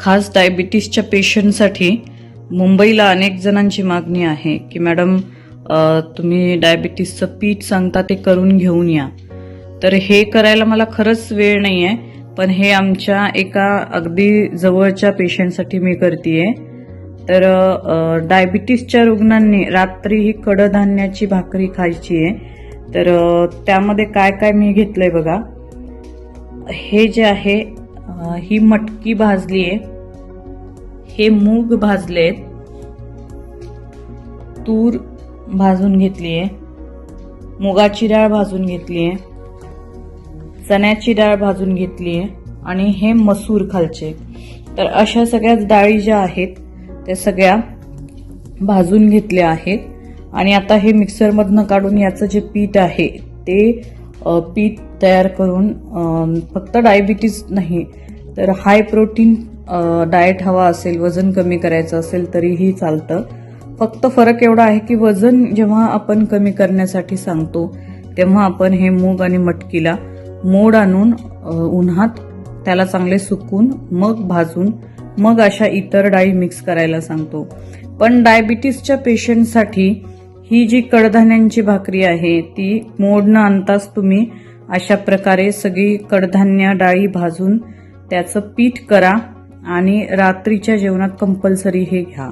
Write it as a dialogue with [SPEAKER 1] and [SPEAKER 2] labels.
[SPEAKER 1] खास डायबिटीसच्या पेशंटसाठी मुंबईला अनेक जणांची मागणी आहे की मॅडम तुम्ही डायबिटीसचं पीठ सांगता ते करून घेऊन या. तर हे करायला मला खरंच वेळ नाही आहे पण हे आमच्या एका अगदी जवळच्या पेशंटसाठी मी करतेय. तर डायबिटीसच्या रुग्णांनी रात्री ही कडधान्याची भाकरी खायची आहे तर त्यामध्ये काय काय मी घेतलंय बघा. हे जे आहे ही मटकी भाजली आहे हे मूग भाजले आहेत तूर भाजून घेतली आहे मुगाची डाळ भाजून घेतली आहे चण्याची डाळ भाजून घेतली आहे आणि हे मसूर खालचे. तर अशा सगळ्याच डाळी ज्या आहेत त्या सगळ्या भाजून घेतल्या आहेत. आणि आता हे मिक्सरमधनं काढून याचं जे पीठ आहे ते पीठ तयार करून फक्त डायबिटीज नाही तर हाय प्रोटीन डाएट हवा असेल वजन कमी करायचं असेल तरीही चालतं. फक्त फरक एवढा आहे की वजन जेव्हा आपण कमी करण्यासाठी सांगतो तेव्हा आपण हे मूग आणि मटकीला मोड आणून उन्हात त्याला चांगले सुकून मग भाजून मग अशा इतर डाळी मिक्स करायला सांगतो. पण डायबिटीसच्या पेशंटसाठी ही जी कडधान्यांची भाकरी आहे ती मोड न आणताच तुम्ही अशा प्रकारे सगळी कडधान्य डाळी भाजून त्याचं पीठ करा आणि रात्रीच्या जेवणात कंपल्सरी हे घ्या.